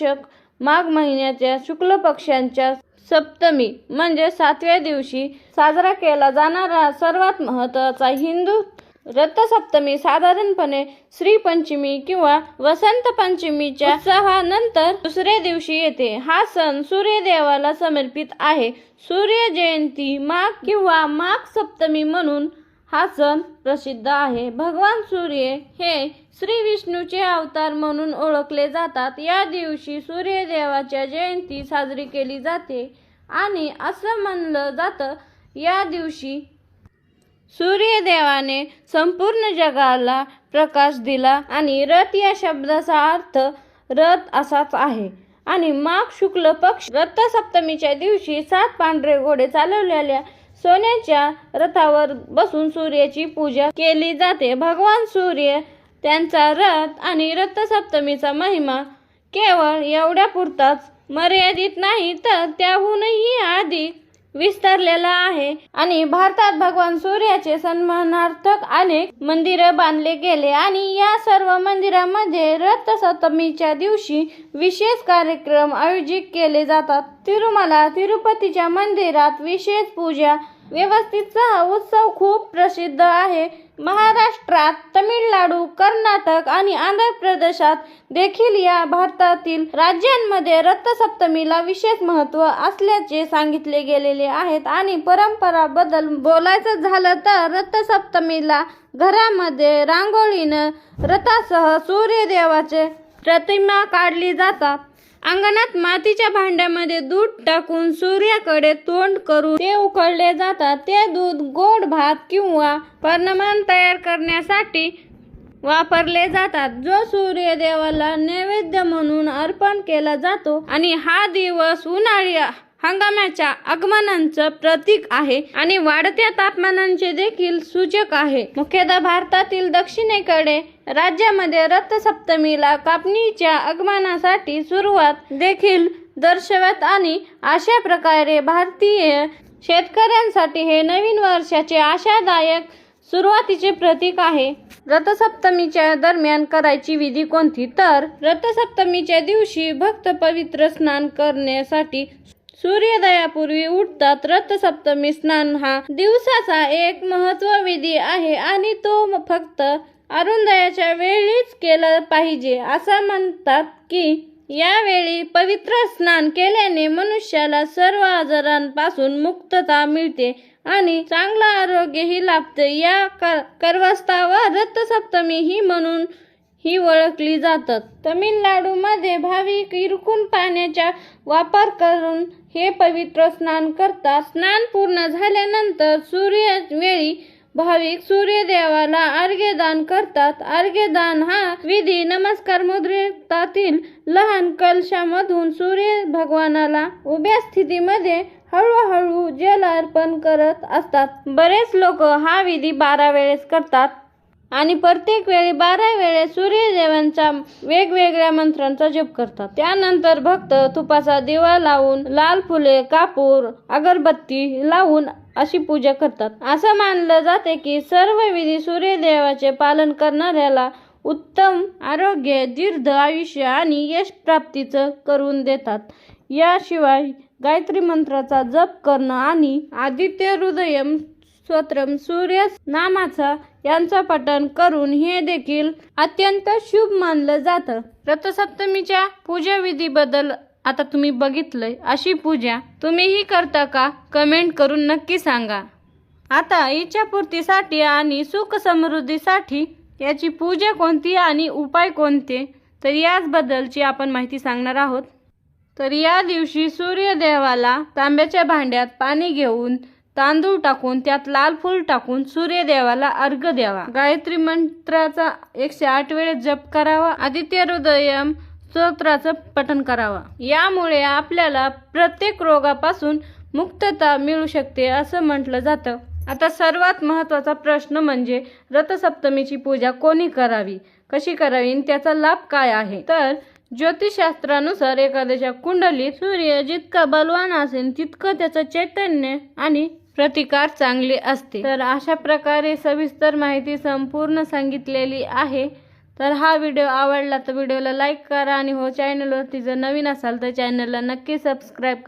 शक माघ महिन्याच्या शुक्ल पक्षांच्या सप्तमी म्हणजे सातव्या दिवशी साजरा केला जाणारा सर्वात महत्त्वाचा हिंदू रथसप्तमी साधारणपणे श्रीपंचमी किंवा वसंत पंचमीच्या उत्सवानंतर दुसऱ्या दिवशी येते. हा सण सूर्यदेवाला समर्पित आहे. सूर्य जयंती माघ किंवा माघ सप्तमी म्हणून हा सण प्रसिद्ध आहे. भगवान सूर्य हे श्री विष्णूचे अवतार म्हणून ओळखले जातात. या दिवशी सूर्यदेवाच्या जयंती साजरी केली जाते आणि असं म्हणलं जातं. या दिवशी सूर्यदेवाने संपूर्ण जगाला प्रकाश दिला आणि रथ या शब्दाचा अर्थ रथ असाच आहे. आणि माघ शुक्ल पक्ष रथसप्तमीच्या दिवशी सात पांढरे घोडे चालवलेल्या सोन्याच्या रथावर बसून सूर्याची पूजा केली जाते. भगवान सूर्य त्यांचा रथ आणि रथसप्तमीचा महिमा केवळ एवढ्या पुरताच मर्यादित नाही तर त्याहूनही आधी विस्तारलेला आहे आणि भारतात भगवान सूर्याचे सन्मानार्थक अनेक मंदिरं बांधले गेले आणि या सर्व मंदिरामध्ये रथसप्तमीच्या दिवशी विशेष कार्यक्रम आयोजित केले जातात. तिरुमला तिरुपतीच्या मंदिरात विशेष पूजा व्यवस्थित उत्सव खूप प्रसिद्ध आहे. महाराष्ट्रात तमिळनाडू कर्नाटक आणि आंध्र प्रदेशात देखील या भारतातील राज्यांमध्ये रथसप्तमीला विशेष महत्त्व असल्याचे सांगितले गेलेले आहेत आणि परंपराबद्दल बोलायचं झालं तर रथसप्तमीला घरामध्ये रांगोळीनं रथासह सूर्यदेवाचे प्रतिमा काढली जातात. अंगणात मातीच्या भांड्यामध्ये दूध टाकून सूर्याकडे तोंड करून ते उकळले जातात. ते दूध गोड भात किंवा पर्णमान तयार करण्यासाठी वापरले जातात. जो सूर्यदेवाला नैवेद्य म्हणून अर्पण केला जातो आणि हा दिवस उन्हाळी हंगामाच्या आगमनांचं प्रतीक आहे आणि वाढत्या तापमानांचे देखील सूचक आहे. मुख्यतः भारतातील दक्षिणेकडे राज्यामध्ये रथसप्तमीला कापणीच्या आगमनासाठी सुरुवात देखील दर्शवत आणि अशा प्रकारे भारतीय शेतकऱ्यांसाठी हे नवीन वर्षाचे आशादायक सुरुवातीचे प्रतीक आहे. रथसप्तमीच्या दरम्यान करायची विधी कोणती? तर रथसप्तमीच्या दिवशी भक्त पवित्र स्नान करण्यासाठी सूर्योदयापूर्वी उठतात रथसप्तमी स्नान हा दिवसाचा एक महत्त्व विधी आहे आणि तो फक्त अरुंदयाच्या वेळीच केला पाहिजे. असं म्हणतात की यावेळी पवित्र स्नान केल्याने मनुष्याला सर्व आजारांपासून मुक्तता मिळते आणि चांगलं आरोग्यही लाभते. या कर करवस्तावर रथसप्तमी ही म्हणून ही ओळखली जातात. तमिळनाडूमध्ये भाविक इरकून पाण्याचा वापर करून हे पवित्र स्नान करतात. स्नान पूर्ण झाल्यानंतर सूर्य वेळी भाविक सूर्यदेवाला अर्घ्यदान करतात. अर्घ्यदान हा विधी नमस्कार मुद्रेतातील लहान कलशामधून सूर्य भगवानाला उभ्या स्थितीमध्ये हळूहळू जल अर्पण करत असतात. बरेच लोक हा विधी बारा वेळेस करतात. आणि प्रत्येक वेळी बारा वेळे सूर्यदेवांचा वेगवेगळ्या मंत्रांचा जप करतात. त्यानंतर भक्त तुपाचा दिवा लावून लाल फुले कापूर अगरबत्ती लावून अशी पूजा करतात. असं मानलं जाते की सर्व विधी सूर्यदेवाचे पालन करणाऱ्याला उत्तम आरोग्य दीर्घ आयुष्य आणि यश प्राप्तीचं करून देतात. याशिवाय गायत्री मंत्राचा जप करणं आणि आदित्य हृदयम स्तोत्रम सूर्य नामाचा यांचं पठण करून हे देखील अत्यंत शुभ मानलं जातं. रथसप्तमीच्या पूजाविधीबद्दल आता तुम्ही बघितलंय अशी पूजा तुम्हीही करता का? कमेंट करून नक्की सांगा. आता इच्छापूर्तीसाठी आणि सुख समृद्धीसाठी याची पूजा कोणती आणि उपाय कोणते? तर याचबद्दलची आपण माहिती सांगणार आहोत. तर या दिवशी सूर्यदेवाला तांब्याच्या भांड्यात पाणी घेऊन तांदूळ टाकून त्यात लाल फूल टाकून सूर्यदेवाला अर्घ द्यावा. गायत्री मंत्राचा एकशे आठ वेळेस जप करावा. आदित्य हृदयम स्तोत्राचं पठण करावा. यामुळे आपल्याला प्रत्येक रोगापासून मुक्तता मिळू शकते असं म्हटलं जातं. आता सर्वात महत्त्वाचा प्रश्न म्हणजे रथसप्तमीची पूजा कोणी करावी? कशी करावी? आणि त्याचा लाभ काय आहे? तर ज्योतिषशास्त्रानुसार एखाद्याच्या कुंडलीत सूर्य जितका बलवान असेल तितकं त्याचं चैतन्य आणि प्रतिकार चांगले असते. तर अशा प्रकारे सविस्तर माहिती संपूर्ण सांगितलेली आहे. तर हा व्हिडिओ आवडला तर व्हिडिओला लाईक करा आणि हो चॅनलवरती जर नवीन असाल तर चॅनलला नक्की सबस्क्राईब